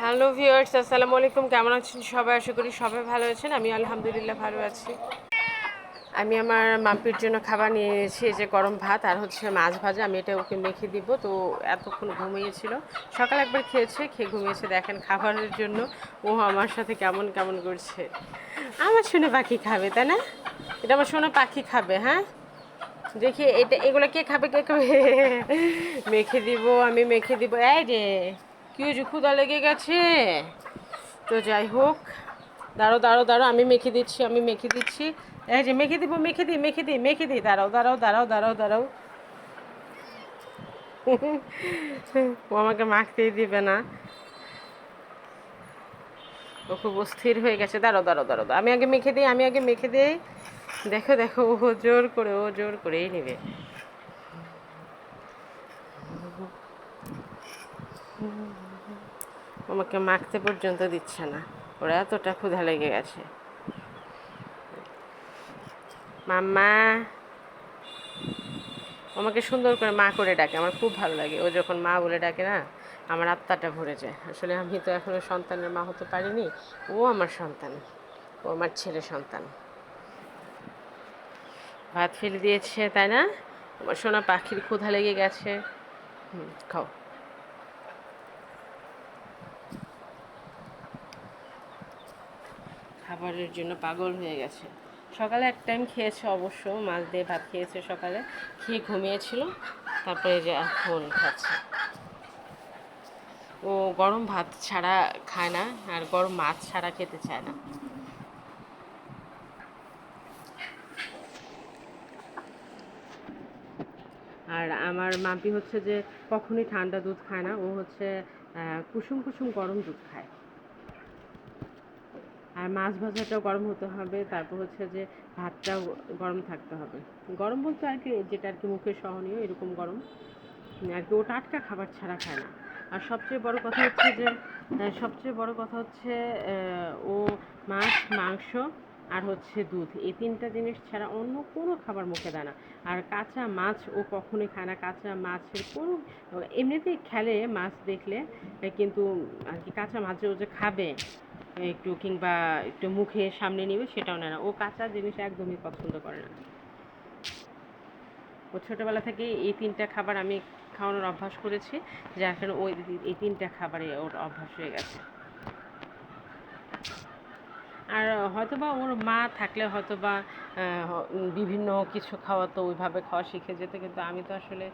Hello viewers, আসসালামু আলাইকুম। কেমন আছেন সবাই? আশা করি সবাই ভালো আছেন। আমি আলহামদুলিল্লাহ ভালো আছি। আমি আমার মাম্পির জন্য খাবার নিয়ে এসেছি যে গরম ভাত আর হচ্ছে মাছ ভাজা। আমি এটা ওকে মেখে দিব। তো এতক্ষণ ঘুমিয়েছিল। সকাল একবার খেয়েছে, খেয়ে ঘুমিয়েছে। দেখেন খাবারের জন্য। ও আমার সাথে কেমন কেমন করছে। আমার শুনে পাখি খাবে, তাই না? এটা আমার শোনো পাখি খাবে হ্যাঁ? দেখি, এটা, এগুলো কে খাবে কে খাবে? মেখে দিব, আমি মেখে দিব। এই রে কি হয়েছে? ক্ষুদা লেগে গেছে? তো যাই হোক দাঁড়ো দাঁড়ো দাঁড়ো আমি মেখে দিচ্ছি, আমি মেখে দিচ্ছি। এই যে মেখে দিব, মেখে দিই মেখে দিই মেখে দিই। দাঁড়াও দাঁড়াও দাঁড়াও দাঁড়াও দাঁড়াও। ও আমাকে মাখতেই দিবে না। ও খুব অস্থির হয়ে গেছে। দাঁড়ো দাঁড়াও দাঁড়াও। আমি আগে মেখে দিই, আমি আগে মেখে দিই। দেখো দেখো, ও জোর করে, ও জোর করেই নেবে। আমাকে মাখতে পর্যন্ত দিচ্ছে না। ওরা এতটা ক্ষুধা লেগে গেছে। মাম্মা, আমাকে সুন্দর করে মা করে ডাকে, আমার খুব ভালো লাগে। ও যখন মা বলে ডাকে না, আমার আত্মাটা ভরে যায়। আসলে আমি তো এখনও সন্তানের মা হতে পারিনি, ও আমার সন্তান, ও আমার ছেলে সন্তান। ভাত ফেলে দিয়েছে, তাই না? আমার সোনা পাখির ক্ষুধা লেগে গেছে। হুম, খাও। খাবারের জন্য পাগল হয়ে গেছে। সকালে এক টাইম খেয়েছে অবশ্য, মাছ দিয়ে ভাত খেয়েছে সকালে। খেয়ে ঘুমিয়েছিল, তারপরে যে এখন খাচ্ছে। ও গরম ভাত ছাড়া খায় না, আর গরম মাছ ছাড়া খেতে চায় না। আর আমার মাম্পি হচ্ছে যে কখনই ঠান্ডা দুধ খায় না, ও হচ্ছে কুসুম কুসুম গরম দুধ খায়। আর মাছ ভাজাটাও গরম হতে হবে, তারপর হচ্ছে যে ভাতটাও গরম থাকতে হবে। গরম বলতে আর কি, যেটা আর কি মুখে সহনীয়, এরকম গরম। আর কি ও টাটকা খাবার ছাড়া খায় না। আর সবচেয়ে বড় কথা হচ্ছে যে সবচেয়ে বড় কথা হচ্ছে ও মাছ, মাংস আর হচ্ছে দুধ, এই তিনটা জিনিস ছাড়া অন্য কোনো খাবার মুখে দেয় না। আর কাঁচা মাছ ও কখনোই খায় না। কাঁচা মাছের কোনো, এমনিতেই খেলে মাছ দেখলে, কিন্তু আর কি কাঁচা মাছ ও যে খাবে একটু কিংবা একটু মুখে সামনে নিবে, সেটাও নেয় না। ও কাঁচা জিনিস একদমই পছন্দ করে না। ও ছোটোবেলা থেকে এই তিনটা খাবার আমি খাওয়ানোর অভ্যাস করেছি যার কারণে ওই এই তিনটা খাবারে ওর অভ্যাস হয়ে গেছে। আর হয়তোবা ওর মা থাকলে হয়তোবা বিভিন্ন কিছু খাওয়া তো ওইভাবে খাওয়া শিখে যেত, কিন্তু আমি তো আসলে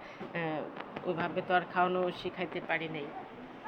ওইভাবে তো আর খাওয়ানো শিখাইতে পারি নাই।